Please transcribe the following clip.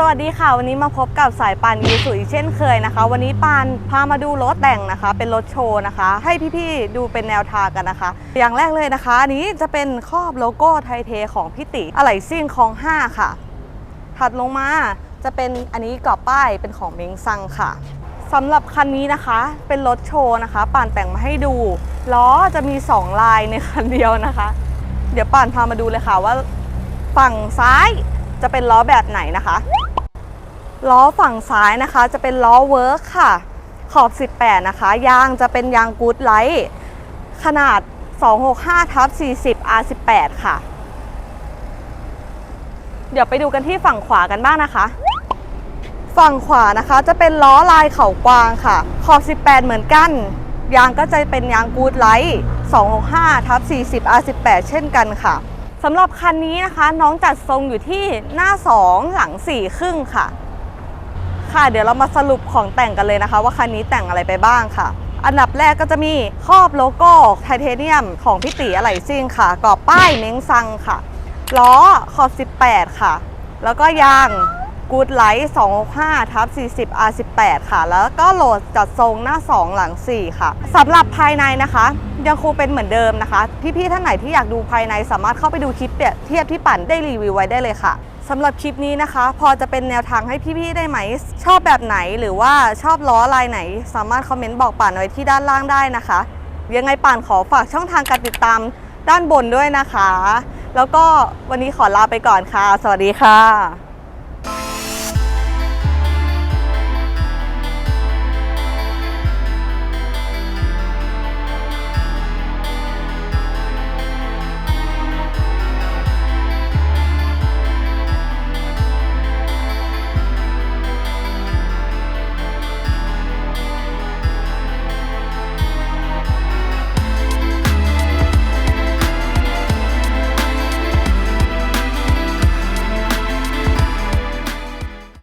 สวัสดีค่ะ วันนี้มาพบกับสายปานยูสุอีกเช่นเคยนะคะ วันนี้ปานพามาดูรถแต่งนะคะ เป็นรถโชว์นะคะ ให้พี่ๆดูเป็นแนวทางกันนะคะ อย่างแรกเลยนะคะ อันนี้จะเป็นครอบโลโก้ไทยเทของพี่ติอะไหล่ซิ่งคลอง 5 ค่ะ ถัดลงมาจะเป็นอันนี้กรอบป้ายเป็นของเมงซังค่ะสำหรับคันนี้นะคะเป็นรถโชว์นะคะป่านแต่งมาให้ดูล้อจะมี 2 ลายในคันเดียวนะคะ เดี๋ยวป่านพามาดูเลยค่ะว่า ฝั่งซ้ายจะเป็นล้อแบบไหนนะคะ ล้อฝั่งซ้ายนะคะ จะเป็นล้อเวิร์คค่ะ ขอบ 18 นะคะ ยางจะเป็นยางกูดไลท์ขนาด 265ทับ40 R18 ค่ะ เดี๋ยวไปดูกันที่ฝั่งขวากันบ้างนะคะ ฝั่งขวานะคะจะเป็นล้อลายเข่ากวางค่ะ ขอบ 18 เหมือนกัน ยางก็จะเป็นยางกูดไลท์265ทับ40 R18 เช่นกันค่ะสำหรับคันนี้นะคะ น้องจัดทรงอยู่ที่หน้า 2 หลัง4ครึ่งค่ะ ค่ะ เดี๋ยวเรามาสรุปของแต่งกันเลยนะคะ ว่าคันนี้แต่งอะไรไปบ้างค่ะ อันดับแรกก็จะมีครอบโลโก้ไทเทเนียมของพี่ตีอะไหล่ซิ่งค่ะกรอบป้ายเม้งซังค่ะล้อขอบ 18 ค่ะ แล้วก็ยางกูดไลท์265ทับ40 R18 ค่ะ แล้วก็โหลดจัดทรงหน้า 2 หลัง 4 ค่ะสำหรับภายในนะคะ ยังคงเป็นเหมือนเดิมนะคะ พี่ๆท่านไหนที่อยากดูภายในสามารถเข้าไปดูคลิปเปรียบเทียบที่ปั่นได้รีวิวไว้ได้เลยค่ะ สำหรับคลิปนี้นะคะ พอจะเป็นแนวทางให้พี่ๆได้ไหม ชอบแบบไหนหรือว่าชอบล้อลายไหน สามารถคอมเมนต์บอกป่านไว้ที่ด้านล่างได้นะคะ ยังไงป่านขอฝากช่องทางการติดตามด้านบนด้วยนะคะ แล้วก็วันนี้ขอลาไปก่อนค่ะ สวัสดีค่ะ